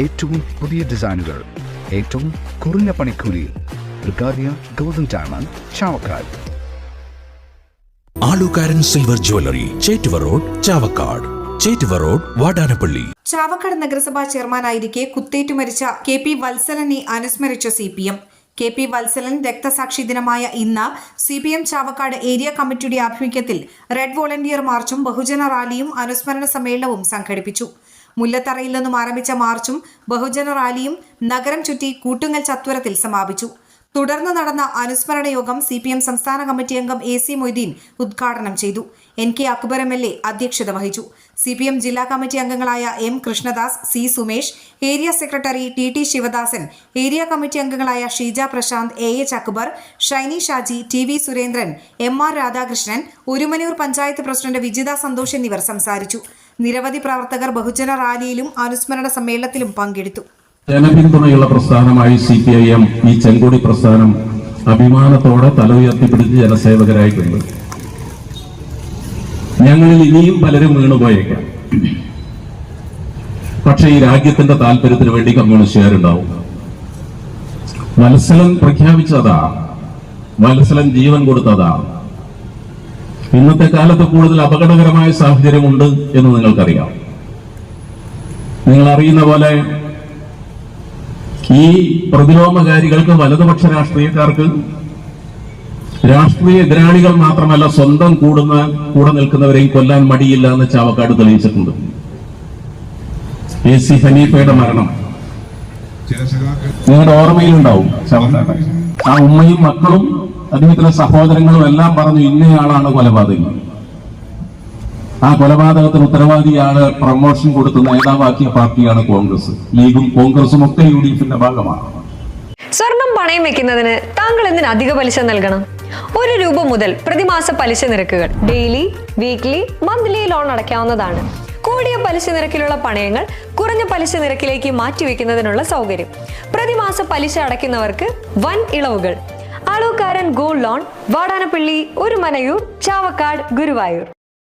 ഏറ്റവും പുതിയ ഡിസൈനുകൾ ഏറ്റവും കുറഞ്ഞ പണിക്കൂലി. ബ്രിഗാദിയ golden diamond Chavakkad. Alukkaran silver jewellery Chettuva road Chavakkad. Chettuva road Vadanappally. Chavakkad നഗരസഭാ ചെയർമാനായിരിക്കെ കുത്തേറ്റ് മരിച്ച കെ പി വത്സലനെ അനുസ്മരിച്ച C P M. K P Valsalan രക്തസാക്ഷി ദിനമായ ഇന്ന് C P M Chavakkad area കമ്മിറ്റിയുടെ ആഭിമുഖ്യത്തിൽ റെഡ് വോളണ്ടിയർ മാർച്ചും ബഹുജന റാലിയും അനുസ്മരണ സമ്മേളനവും സംഘടിപ്പിച്ചു. മുല്ലത്തറയിൽ നിന്നും ആരംഭിച്ച മാർച്ചും ബഹുജന റാലിയും നഗരം ചുറ്റി കൂട്ടുങ്ങൽ ചത്വരത്തിൽ സമാപിച്ചു തുടർന്ന് നടന്ന അനുസ്മരണ യോഗം സി പി എം സംസ്ഥാന കമ്മിറ്റി അംഗം എ സി മൊയ്തീൻ ഉദ്ഘാടനം ചെയ്തു. N K Akbar M L A അധ്യക്ഷത വഹിച്ചു. സി പി എം ജില്ലാ കമ്മിറ്റി അംഗങ്ങളായ M Krishnadas C Sumesh area secretary T T Sivadasan area committee അംഗങ്ങളായ Sheeja Prashanth A H Akbar Shiny Shaji T V Surendran M R Radhakrishnan Orumanoor panchayat president Vijitha Santhosh എന്നിവർ സംസാരിച്ചു. നിരവധി പ്രവർത്തകർ ബഹുജന റാലിയിലും അനുസ്മരണ സമ്മേളനത്തിലും പങ്കെടുത്തു. ജനപിന്തുണയുള്ള പ്രസ്ഥാനമായി സി പി ഐ എം ഈ ചെങ്കൊടി പ്രസ്ഥാനം അഭിമാനത്തോടെ തല ഉയർത്തിപ്പിടിച്ച് ജനസേവകരായിട്ടുണ്ട്. ഞങ്ങളിൽ ഇനിയും പലരും വീണുപോയേക്കാം. പക്ഷേ ഈ രാജ്യത്തിന്റെ താല്പര്യത്തിന് വേണ്ടി കമ്മ്യൂണിസ്റ്റുകാരുണ്ടാവും. വത്സലൻ പ്രഖ്യാപിച്ചതാ. വത്സലൻ ജീവൻ കൊടുത്തതാ. ഇന്നത്തെ കാലത്ത് കൂടുതൽ അപകടകരമായ സാഹചര്യമുണ്ട് എന്ന് നിങ്ങൾക്കറിയാം. നിങ്ങൾ അറിയുന്ന പോലെ ഈ പ്രതിലോമകാരികൾക്ക് വലതുപക്ഷ രാഷ്ട്രീയക്കാർക്ക് രാഷ്ട്രീയ എതിരാളികൾ മാത്രമല്ല സ്വന്തം കൂടുന്ന കൂടെ നിൽക്കുന്നവരെയും കൊല്ലാൻ മടിയില്ല എന്ന് ചാവക്കാട് തെളിയിച്ചിട്ടുണ്ട്. എ സി ഹനീഫയുടെ മരണം. നിങ്ങളുടെ ഓർമ്മയിലുണ്ടാവും ചാവക്കാട്. ആ ഉമ്മയും മക്കളും അദ്ദേഹത്തിലെ സഹോദരങ്ങളും എല്ലാം പറഞ്ഞു ഇന്നയാളാണ് കൊലപാതകി. ആ കൊലപാതകത്തിന് ഉത്തരവാദിയാണ് പ്രമോഷൻ കൊടുത്ത് നേതാവാക്കിയ പാർട്ടിയാണ് കോൺഗ്രസ്. ലീഗും കോൺഗ്രസും ഒക്കെ യു ഡി എഫിന്റെ ഭാഗമാണ്. സ്വർണം പണയം വെക്കുന്നതിന് താങ്കൾ എന്തിന് അധിക പലിശ നൽകണം? ഒരു രൂപ മുതൽ പ്രതിമാസ പലിശ നിരക്കുകൾ ഡെയിലി വീക്ക്ലി മന്ത്ലി ലോൺ അടയ്ക്കാവുന്നതാണ്. കൂടിയ പലിശ നിരക്കിലുള്ള പണയങ്ങൾ കുറഞ്ഞ പലിശ നിരക്കിലേക്ക് മാറ്റിവെക്കുന്നതിനുള്ള സൗകര്യം. പ്രതിമാസ പലിശ അടയ്ക്കുന്നവർക്ക് വൻ ഇളവുകൾ. Alukkaran gold loan Vadanappally Orumanayur Chavakkad Guruvayur.